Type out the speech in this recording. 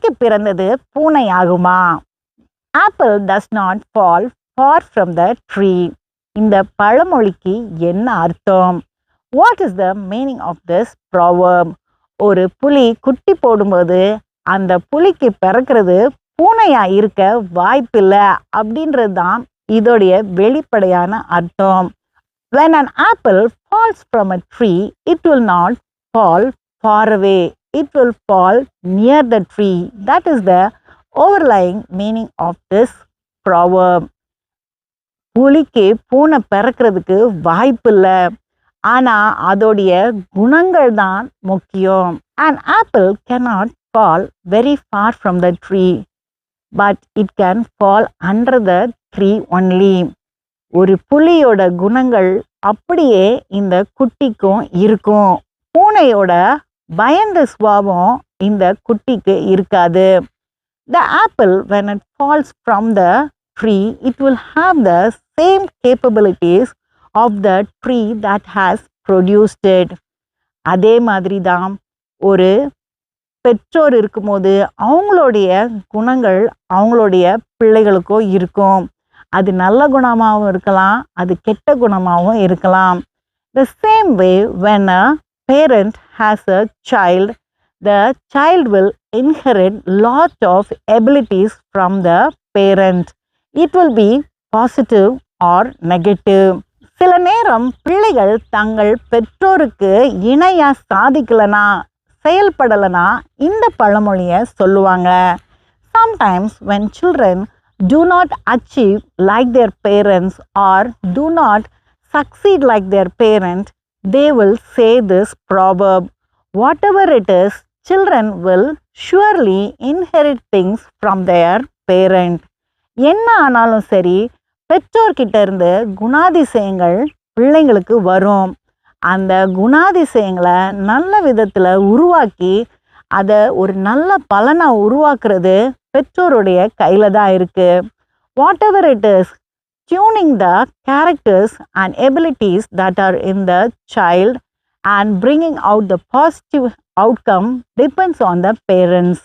புலிக்கு பிறந்தது பூனை ஆகுமா apple does not fall far from the tree இந்த பழமொழிக்கு என்ன அர்த்தம்? What is the meaning of this proverb ஒரு புலி குட்டி போடும்போது அந்த புலிக்கு பிறக்கிறது பூனையா இருக்க வாய்ப்பில்லை அப்படின்றது தான் இதோடைய வெளிப்படையான அர்த்தம். When an apple falls from a tree it will not fall far away it will fall near the tree that is the overlying meaning of this proverb. புலிக்கு பூனை பிறக்கிறதுக்கு வாய்ப்பு இல்லை ஆனால் அதோடைய குணங்கள் தான் முக்கியம் and apple cannot fall very far from the tree but it can fall under the tree only ஒரு புலியோட குணங்கள் அப்படியே இந்த குட்டிக்கும் இருக்கும் பூனையோட பயந்த சுவாபம் இந்த குட்டிக்கு இருக்காது. The apple when it falls from the tree it will have the same capabilities of the tree that has produced அதே மாதிரி தான் ஒரு பெற்றோர் இருக்கும்போது அவங்களுடைய குணங்கள் அவங்களுடைய பிள்ளைகளுக்கும் இருக்கும். அது நல்ல குணமாகவும் இருக்கலாம் அது கெட்ட குணமாகவும் இருக்கலாம். The same way when a parent has a child the child will inherit lot of abilities from the parent it will be positive or negative சில நேரம் பிள்ளைகள் தங்கள் பெற்றோருக்கு இணையாக சாதிக்கலைனா செயல்படலைனா இந்த பழமொழியை சொல்லுவாங்க sometimes when children do not achieve like their parents or do not succeed like their parent, they will say this proverb whatever it is, children will surely inherit things from their parent. என்ன ஆனாலும் சரி பெற்றோர்கிட்ட இருந்து குணாதிசயங்கள் பிள்ளைங்களுக்கு வரும் அந்த குணாதிசயங்களை நல்ல விதத்தில் உருவாக்கி அதை ஒரு நல்ல பலனாக உருவாக்குறது பெற்றோருடைய கையில் தான் இருக்குது whatever it is tuning the characters and abilities that are in the child and bringing out the positive outcome depends on the parents.